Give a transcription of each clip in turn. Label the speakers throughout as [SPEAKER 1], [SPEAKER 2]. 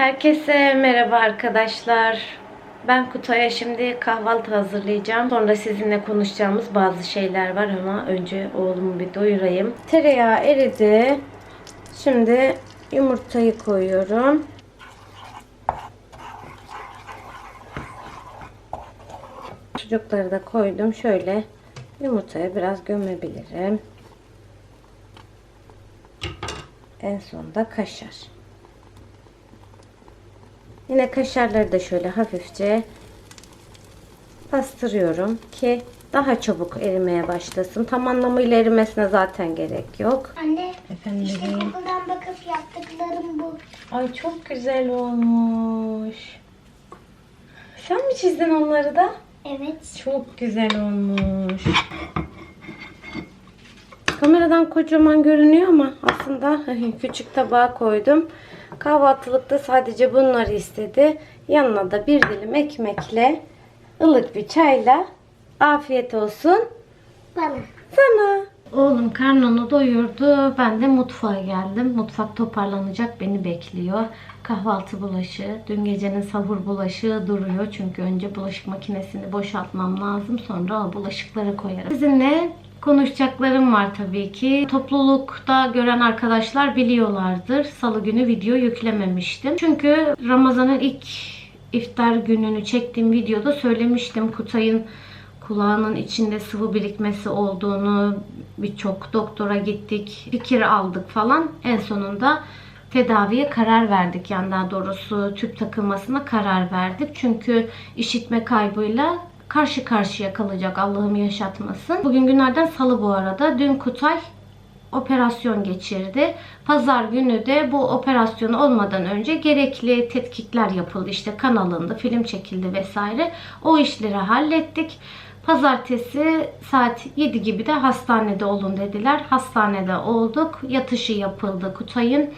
[SPEAKER 1] Herkese merhaba arkadaşlar. Ben Kutay'a şimdi kahvaltı hazırlayacağım. Sonra sizinle konuşacağımız bazı şeyler var ama önce oğlumu bir doyurayım. Tereyağı eridi. Şimdi yumurtayı koyuyorum. Çocukları da koydum. Şöyle yumurtaya biraz gömebilirim. En sonda kaşar. Yine kaşarları da şöyle hafifçe bastırıyorum ki daha çabuk erimeye başlasın. Tam anlamıyla erimesine zaten gerek yok.
[SPEAKER 2] Anne
[SPEAKER 1] Efendim
[SPEAKER 2] işte
[SPEAKER 1] bebeğim?
[SPEAKER 2] Google'dan bakıp yaptıklarım bu.
[SPEAKER 1] Ay çok güzel olmuş. Sen mi çizdin onları da?
[SPEAKER 2] Evet.
[SPEAKER 1] Çok güzel olmuş. Kameradan kocaman görünüyor ama aslında küçük tabağa koydum. Kahvaltılıkta sadece bunları istedi. Yanına da bir dilim ekmekle ılık bir çayla afiyet olsun
[SPEAKER 2] Bana.
[SPEAKER 1] sana. Oğlum karnını doyurdu. Ben de mutfağa geldim. Mutfak toparlanacak beni bekliyor. Kahvaltı bulaşığı, dün gecenin sahur bulaşığı duruyor. Çünkü önce bulaşık makinesini boşaltmam lazım. Sonra o bulaşıkları koyarım. Sizinle konuşacaklarım var tabii ki. Toplulukta gören arkadaşlar biliyorlardır. Salı günü video yüklememiştim. Çünkü Ramazan'ın ilk iftar gününü çektiğim videoda söylemiştim. Kutay'ın kulağının içinde sıvı birikmesi olduğunu birçok doktora gittik, fikir aldık falan. En sonunda tedaviye karar verdik. Yani daha doğrusu tüp takılmasına karar verdik. Çünkü işitme kaybıyla karşı karşıya kalacak Allah'ım yaşatmasın. Bugün günlerden salı bu arada. Dün Kutay operasyon geçirdi. Pazar günü de bu operasyon olmadan önce gerekli tetkikler yapıldı. İşte kan alındı, film çekildi vesaire. O işleri hallettik. Pazartesi saat 7 gibi de hastanede olun dediler. Hastanede olduk. Yatışı yapıldı Kutay'ın.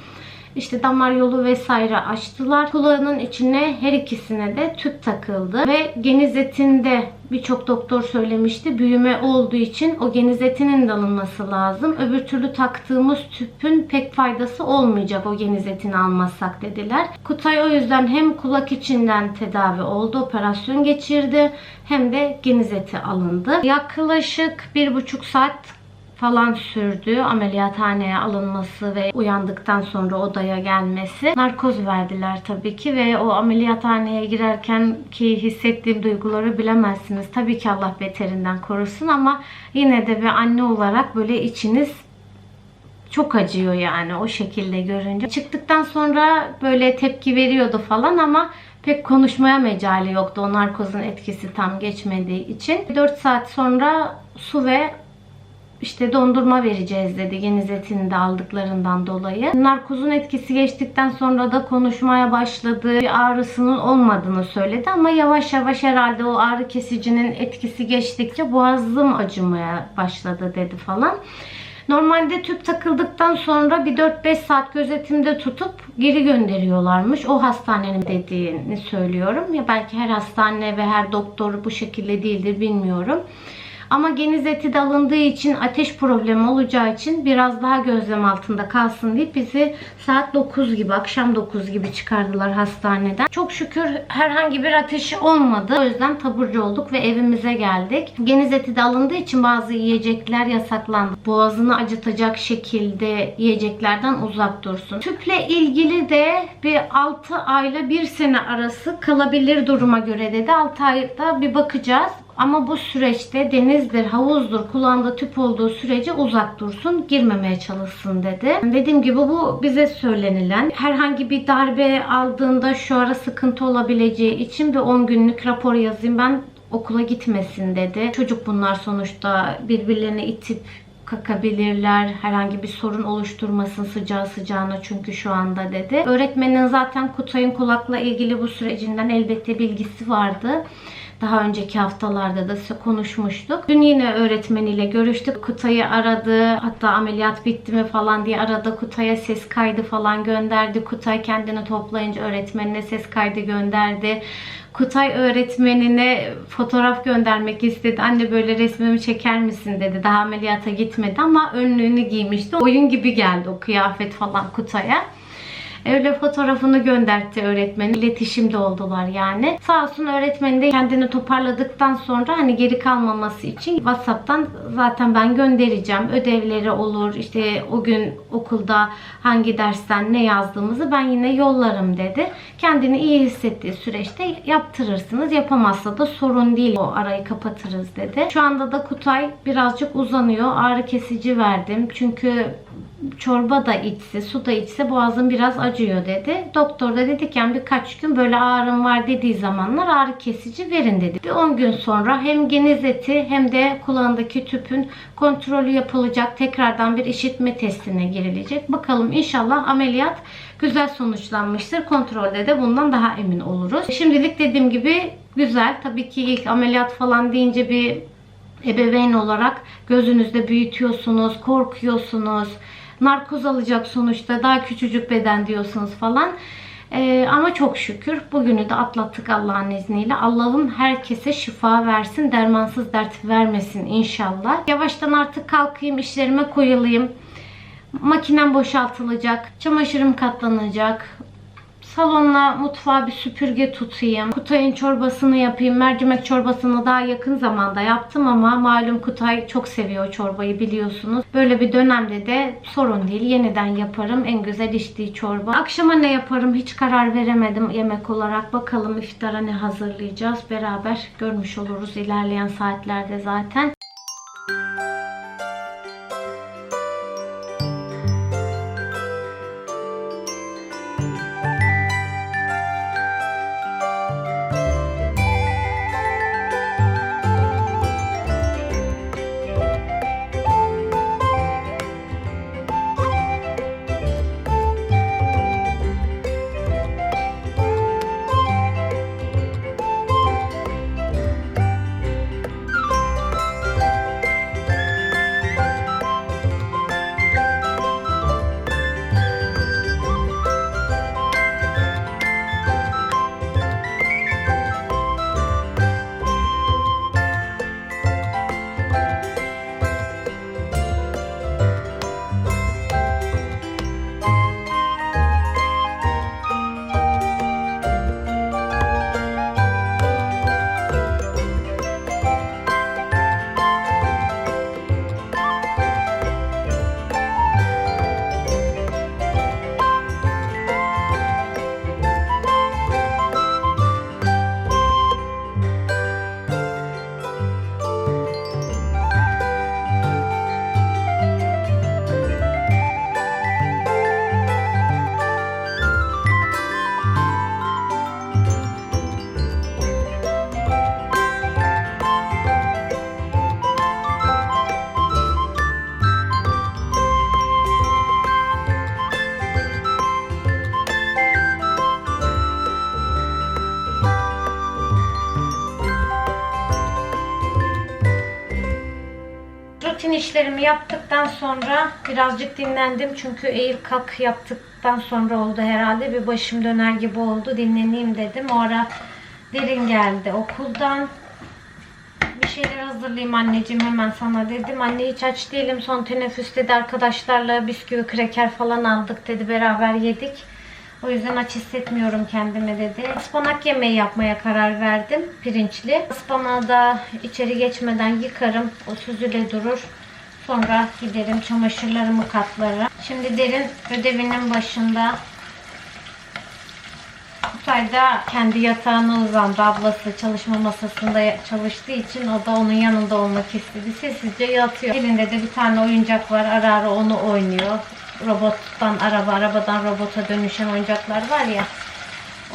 [SPEAKER 1] İşte damar yolu vesaire açtılar. Kulağının içine her ikisine de tüp takıldı. Ve geniz etinde birçok doktor söylemişti. Büyüme olduğu için o geniz etinin de alınması lazım. Öbür türlü taktığımız tüpün pek faydası olmayacak o geniz etini almazsak dediler. Kutay o yüzden hem kulak içinden tedavi oldu, operasyon geçirdi hem de geniz eti alındı. Yaklaşık bir buçuk saat falan sürdü ameliyathaneye alınması ve uyandıktan sonra odaya gelmesi. Narkoz verdiler tabii ki ve o ameliyathaneye girerken ki hissettiğim duyguları bilemezsiniz. Tabii ki Allah beterinden korusun ama yine de bir anne olarak böyle içiniz çok acıyor yani o şekilde görünce. Çıktıktan sonra böyle tepki veriyordu falan ama pek konuşmaya mecali yoktu o narkozun etkisi tam geçmediği için. 4 saat sonra su ve işte dondurma vereceğiz dedi geniz etini de aldıklarından dolayı. Narkozun etkisi geçtikten sonra da konuşmaya başladı. Bir ağrısının olmadığını söyledi ama yavaş yavaş herhalde o ağrı kesicinin etkisi geçtikçe boğazım acımaya başladı dedi falan. Normalde tüp takıldıktan sonra bir 4-5 saat gözetimde tutup geri gönderiyorlarmış. O hastanenin dediğini söylüyorum. Ya belki her hastane ve her doktor bu şekilde değildir bilmiyorum. Ama geniz eti de alındığı için ateş problemi olacağı için biraz daha gözlem altında kalsın deyip bizi saat 9 gibi akşam 9 gibi çıkardılar hastaneden. Çok şükür herhangi bir ateşi olmadı. O yüzden taburcu olduk ve evimize geldik. Geniz eti de alındığı için bazı yiyecekler yasaklandı. Boğazını acıtacak şekilde yiyeceklerden uzak dursun. Tüple ilgili de bir 6 ayla 1 sene arası kalabilir duruma göre dedi. 6 ayda bir bakacağız. Ama bu süreçte denizdir, havuzdur, kulağında tüp olduğu sürece uzak dursun, girmemeye çalışsın dedi. Dediğim gibi bu bize söylenilen. Herhangi bir darbe aldığında şu ara sıkıntı olabileceği için bir 10 günlük rapor yazayım ben okula gitmesin dedi. Çocuk bunlar sonuçta birbirlerine itip kakabilirler. Herhangi bir sorun oluşturmasın sıcağı sıcağına çünkü şu anda dedi. Öğretmenin zaten Kutay'ın kulakla ilgili bu sürecinden elbette bilgisi vardı. Daha önceki haftalarda da konuşmuştuk. Dün yine öğretmeniyle görüştük. Kutay'ı aradı. Hatta ameliyat bitti mi falan diye aradı. Kutay'a ses kaydı falan gönderdi. Kutay kendini toplayınca öğretmenine ses kaydı gönderdi. Kutay öğretmenine fotoğraf göndermek istedi. Anne böyle resmimi çeker misin dedi. Daha ameliyata gitmedi ama önlüğünü giymişti. Oyun gibi geldi o kıyafet falan Kutay'a. Öyle fotoğrafını göndertti öğretmen. İletişimde oldular yani. Sağ olsun öğretmen de kendini toparladıktan sonra hani geri kalmaması için WhatsApp'tan zaten ben göndereceğim. Ödevleri olur. işte o gün okulda hangi dersten ne yazdığımızı ben yine yollarım dedi. Kendini iyi hissettiği süreçte yaptırırsınız. Yapamazsa da sorun değil. O arayı kapatırız dedi. Şu anda da Kutay birazcık uzanıyor. Ağrı kesici verdim. Çünkü çorba da içse, su da içse boğazım biraz acıyor dedi. Doktor da dedi ki yani birkaç gün böyle ağrım var dediği zamanlar ağrı kesici verin dedi. Bir 10 gün sonra hem geniz eti hem de kulağındaki tüpün kontrolü yapılacak. Tekrardan bir işitme testine girilecek. Bakalım inşallah ameliyat güzel sonuçlanmıştır. Kontrolde de bundan daha emin oluruz. Şimdilik dediğim gibi güzel. Tabii ki ilk ameliyat falan deyince bir ebeveyn olarak gözünüzde büyütüyorsunuz, korkuyorsunuz. Narkoz alacak sonuçta daha küçücük beden diyorsunuz falan. Ee, ama çok şükür bugünü de atlattık Allah'ın izniyle. Allah'ım herkese şifa versin, dermansız dert vermesin inşallah. Yavaştan artık kalkayım, işlerime koyulayım. Makinem boşaltılacak, çamaşırım katlanacak. Salonla mutfağa bir süpürge tutayım. Kutay'ın çorbasını yapayım. Mercimek çorbasını daha yakın zamanda yaptım ama malum Kutay çok seviyor çorbayı biliyorsunuz. Böyle bir dönemde de sorun değil. Yeniden yaparım. En güzel içtiği çorba. Akşama ne yaparım hiç karar veremedim yemek olarak. Bakalım iftara ne hazırlayacağız. Beraber görmüş oluruz ilerleyen saatlerde zaten. İşlerimi yaptıktan sonra birazcık dinlendim. Çünkü eğil kalk yaptıktan sonra oldu herhalde. Bir başım döner gibi oldu. Dinleneyim dedim. O ara derin geldi okuldan. Bir şeyler hazırlayayım anneciğim hemen sana dedim. Anne hiç aç değilim. Son teneffüs dedi arkadaşlarla bisküvi, kreker falan aldık dedi. Beraber yedik. O yüzden aç hissetmiyorum kendimi dedi. Ispanak yemeği yapmaya karar verdim. Pirinçli. Ispanağı da içeri geçmeden yıkarım. O süzüle durur. Sonra giderim çamaşırlarımı katlarım. Şimdi derin ödevinin başında Kutay'da kendi yatağına uzandı. Ablası çalışma masasında çalıştığı için o da onun yanında olmak istedi. Sessizce yatıyor. Elinde de bir tane oyuncak var. Ara ara onu oynuyor. Robottan araba, arabadan robota dönüşen oyuncaklar var ya.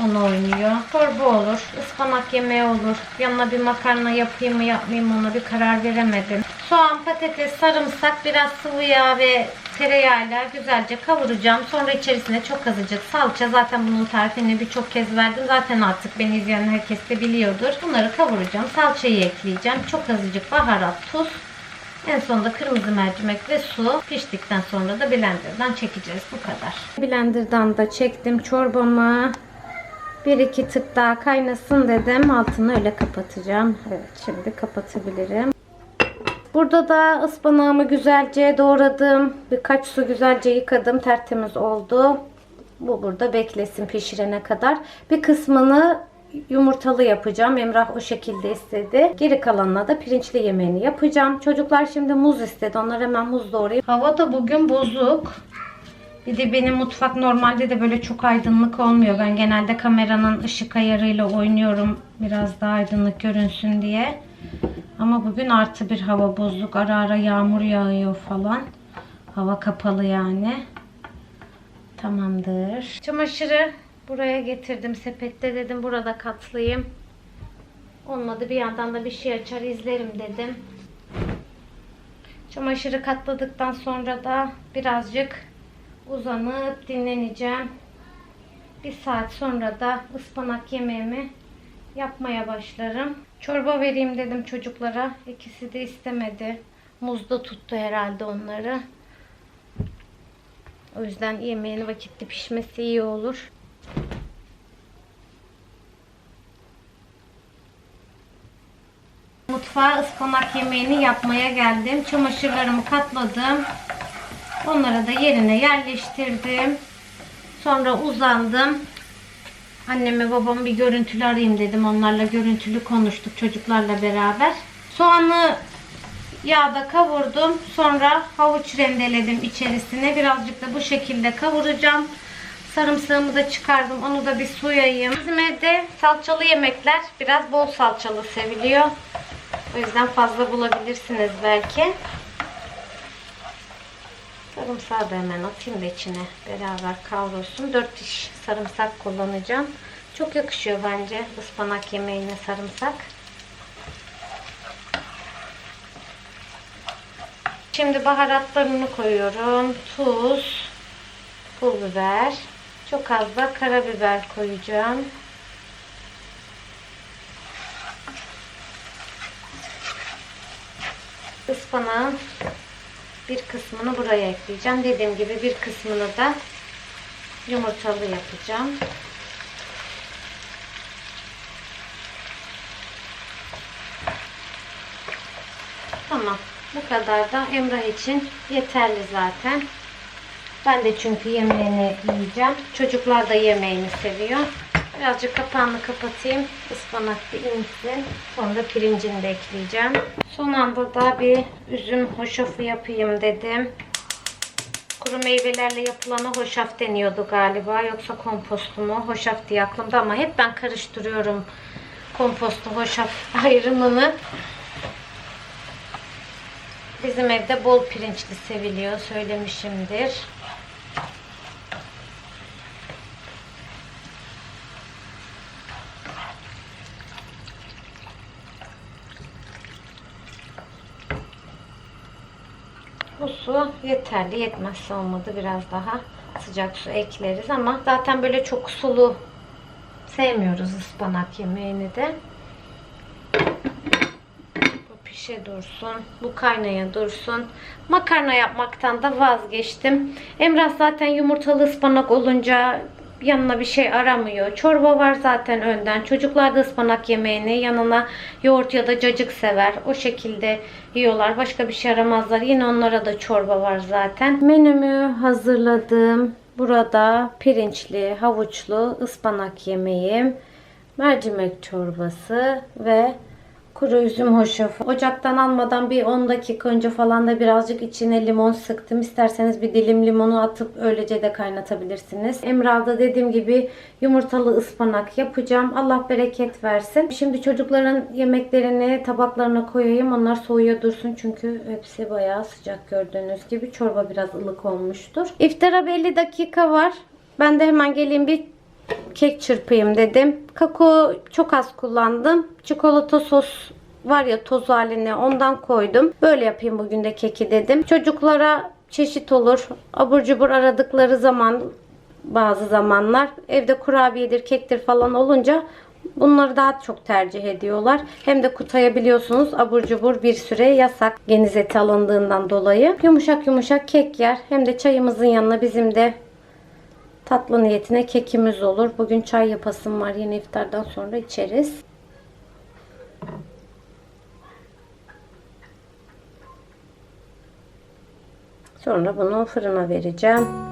[SPEAKER 1] Onu oynuyor. Çorba olur, ıspanak yemeği olur. Yanına bir makarna yapayım mı yapmayayım mı ona bir karar veremedim. Soğan, patates, sarımsak, biraz sıvı yağ ve tereyağıyla güzelce kavuracağım. Sonra içerisine çok azıcık salça. Zaten bunun tarifini birçok kez verdim. Zaten artık beni izleyen herkes de biliyordur. Bunları kavuracağım. Salçayı ekleyeceğim. Çok azıcık baharat, tuz. En sonunda kırmızı mercimek ve su piştikten sonra da blenderdan çekeceğiz. Bu kadar. Blenderdan da çektim çorbamı. Bir iki tık daha kaynasın dedim. Altını öyle kapatacağım. Evet şimdi kapatabilirim. Burada da ıspanağımı güzelce doğradım. Birkaç su güzelce yıkadım. Tertemiz oldu. Bu burada beklesin pişirene kadar. Bir kısmını yumurtalı yapacağım. Emrah o şekilde istedi. Geri kalanına da pirinçli yemeğini yapacağım. Çocuklar şimdi muz istedi. Onlar hemen muz doğrayayım. Hava da bugün bozuk. Bir de benim mutfak normalde de böyle çok aydınlık olmuyor. Ben genelde kameranın ışık ayarıyla oynuyorum. Biraz daha aydınlık görünsün diye. Ama bugün artı bir hava bozuk. Ara ara yağmur yağıyor falan. Hava kapalı yani. Tamamdır. Çamaşırı buraya getirdim sepette dedim burada katlayayım. Olmadı bir yandan da bir şey açar izlerim dedim. Çamaşırı katladıktan sonra da birazcık uzanıp dinleneceğim. Bir saat sonra da ıspanak yemeğimi yapmaya başlarım. Çorba vereyim dedim çocuklara. İkisi de istemedi. Muzda tuttu herhalde onları. O yüzden yemeğin vakitli pişmesi iyi olur. Mutfağa ıspanak yemeğini yapmaya geldim. Çamaşırlarımı katladım. Onları da yerine yerleştirdim. Sonra uzandım. Anneme babamı bir görüntülü arayayım dedim. Onlarla görüntülü konuştuk çocuklarla beraber. Soğanı yağda kavurdum. Sonra havuç rendeledim içerisine. Birazcık da bu şekilde kavuracağım. Sarımsağımı da çıkardım. Onu da bir soyayım. Bizim evde salçalı yemekler biraz bol salçalı seviliyor. O yüzden fazla bulabilirsiniz belki. Sarımsağı da hemen atayım da içine beraber kavrulsun. 4 diş sarımsak kullanacağım. Çok yakışıyor bence ıspanak yemeğine sarımsak. Şimdi baharatlarını koyuyorum. Tuz, pul biber, çok az da karabiber koyacağım. Ispanağın bir kısmını buraya ekleyeceğim. Dediğim gibi bir kısmını da yumurtalı yapacağım. Tamam. Bu kadar da Emrah için yeterli zaten. Ben de çünkü yemeğini yiyeceğim. Çocuklar da yemeğini seviyor. Birazcık kapağını kapatayım. Ispanak bir insin. Sonra pirincini de ekleyeceğim. Son anda da bir üzüm hoşafı yapayım dedim. Kuru meyvelerle yapılana hoşaf deniyordu galiba. Yoksa kompostu mu? Hoşaf diye aklımda ama hep ben karıştırıyorum kompostu hoşaf ayrımını. Bizim evde bol pirinçli seviliyor. Söylemişimdir. Bu su yeterli. Yetmezse olmadı. Biraz daha sıcak su ekleriz ama zaten böyle çok sulu sevmiyoruz ıspanak yemeğini de. Bu pişe dursun. Bu kaynaya dursun. Makarna yapmaktan da vazgeçtim. Emrah zaten yumurtalı ıspanak olunca yanına bir şey aramıyor. Çorba var zaten önden. Çocuklar da ıspanak yemeğini yanına yoğurt ya da cacık sever. O şekilde yiyorlar. Başka bir şey aramazlar. Yine onlara da çorba var zaten. Menümü hazırladım. Burada pirinçli, havuçlu ıspanak yemeğim, mercimek çorbası ve kuru üzüm hoşafı. Ocaktan almadan bir 10 dakika önce falan da birazcık içine limon sıktım. İsterseniz bir dilim limonu atıp öylece de kaynatabilirsiniz. Emrah'da dediğim gibi yumurtalı ıspanak yapacağım. Allah bereket versin. Şimdi çocukların yemeklerini tabaklarına koyayım. Onlar soğuya dursun çünkü hepsi bayağı sıcak gördüğünüz gibi. Çorba biraz ılık olmuştur. İftara belli dakika var. Ben de hemen geleyim bir kek çırpayım dedim. Kakao çok az kullandım. Çikolata sos var ya toz haline ondan koydum. Böyle yapayım bugün de keki dedim. Çocuklara çeşit olur. Abur cubur aradıkları zaman bazı zamanlar evde kurabiyedir, kektir falan olunca bunları daha çok tercih ediyorlar. Hem de kutaya biliyorsunuz abur cubur bir süre yasak geniz eti alındığından dolayı. Yumuşak yumuşak kek yer. Hem de çayımızın yanına bizim de Tatlı niyetine kekimiz olur. Bugün çay yapasım var. Yine iftardan sonra içeriz. Sonra bunu fırına vereceğim.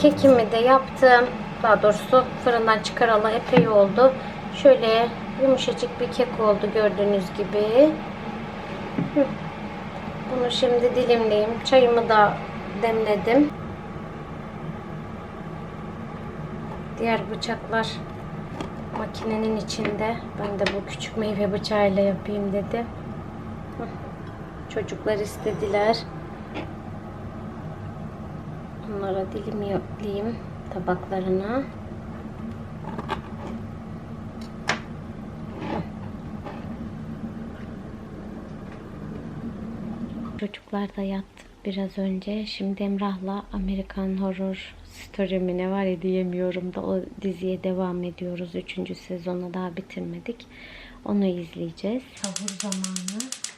[SPEAKER 1] Kekimi de yaptım. Daha doğrusu fırından çıkaralı epey oldu. Şöyle yumuşacık bir kek oldu gördüğünüz gibi. Bunu şimdi dilimleyeyim. Çayımı da demledim. Diğer bıçaklar makinenin içinde. Ben de bu küçük meyve bıçağıyla yapayım dedim. Çocuklar istediler. Onlara dilim yapayım tabaklarına. Çocuklar da yattı biraz önce. Şimdi Emrah'la Amerikan Horror Story mi ne var ya diyemiyorum da o diziye devam ediyoruz. Üçüncü sezonu daha bitirmedik. Onu izleyeceğiz. Sahur zamanı.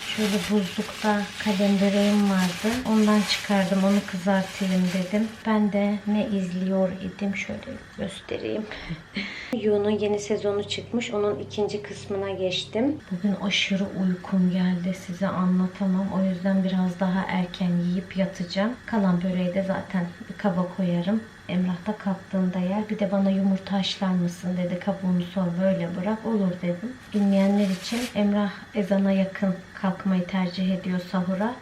[SPEAKER 1] Şöyle buzlukta kalem böreğim vardı. Ondan çıkardım. Onu kızartayım dedim. Ben de ne izliyor idim. Şöyle göstereyim. Yu'nun yeni sezonu çıkmış. Onun ikinci kısmına geçtim. Bugün aşırı uykum geldi. Size anlatamam. O yüzden biraz daha erken yiyip yatacağım. Kalan böreği de zaten bir kaba koyarım. Emrah da kalktığında yer. Bir de bana yumurta haşlar mısın dedi. Kabuğunu soy böyle bırak. Olur dedim. Bilmeyenler için Emrah ezana yakın kalkmayı tercih ediyor sahura.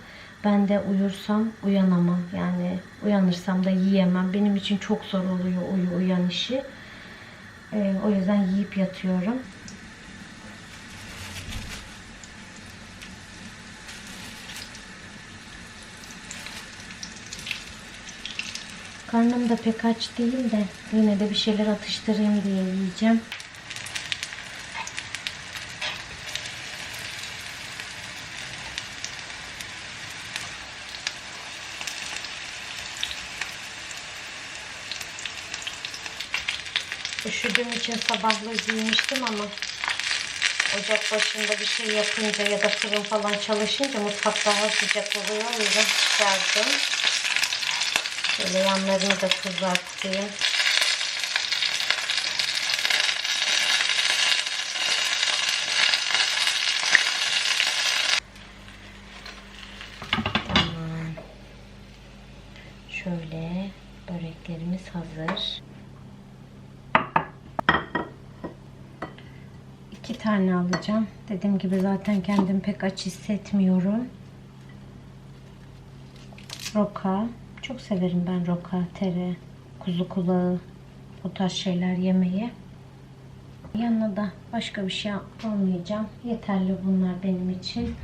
[SPEAKER 1] Ben de uyursam uyanamam. Yani uyanırsam da yiyemem. Benim için çok zor oluyor uyu uyan işi. Ee, o yüzden yiyip yatıyorum. Karnım da pek aç değil de yine de bir şeyler atıştırayım diye yiyeceğim. Üşüdüğüm için sabahlı giymiştim ama ocak başında bir şey yapınca ya da fırın falan çalışınca mutfak daha sıcak oluyor. O yüzden çıkardım. Şöyle yanlarını da kızartayım. Tamam. Şöyle böreklerimiz hazır. İki tane alacağım. Dediğim gibi zaten kendim pek aç hissetmiyorum. Roka. Çok severim ben roka, tere, kuzu kulağı, o tarz şeyler yemeyi. Yanına da başka bir şey almayacağım. Yeterli bunlar benim için.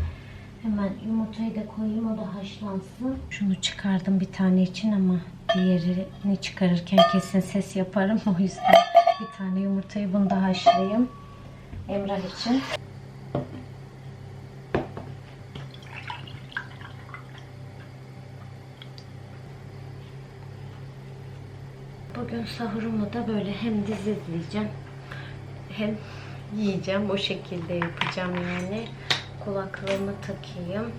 [SPEAKER 1] Hemen yumurtayı da koyayım o da haşlansın. Şunu çıkardım bir tane için ama diğerini çıkarırken kesin ses yaparım. O yüzden bir tane yumurtayı bunu da haşlayayım. Emrah için. Bugün sahurumu da böyle hem dizi izleyeceğim hem yiyeceğim. O şekilde yapacağım yani. Kulaklığımı takayım.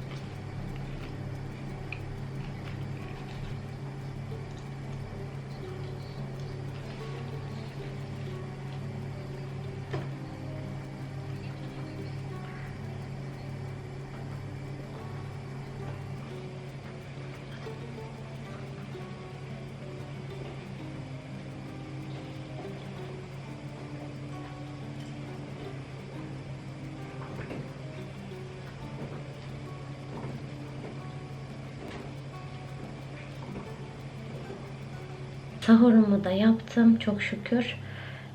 [SPEAKER 1] Sahurumu da yaptım çok şükür.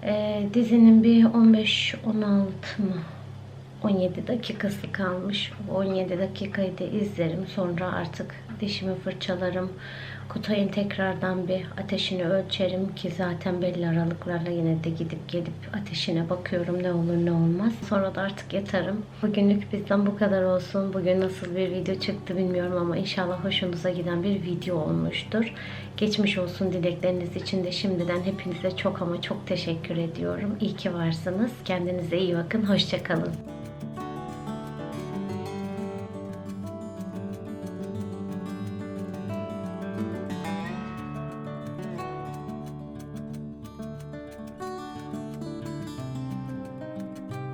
[SPEAKER 1] Ee, dizinin bir 15-16 mı 17 dakikası kalmış. O 17 dakikayı da izlerim. Sonra artık dişimi fırçalarım. Kutay'ın tekrardan bir ateşini ölçerim ki zaten belli aralıklarla yine de gidip gelip ateşine bakıyorum ne olur ne olmaz. Sonra da artık yatarım. Bugünlük bizden bu kadar olsun. Bugün nasıl bir video çıktı bilmiyorum ama inşallah hoşunuza giden bir video olmuştur. Geçmiş olsun dilekleriniz için de şimdiden hepinize çok ama çok teşekkür ediyorum. İyi ki varsınız. Kendinize iyi bakın. Hoşçakalın.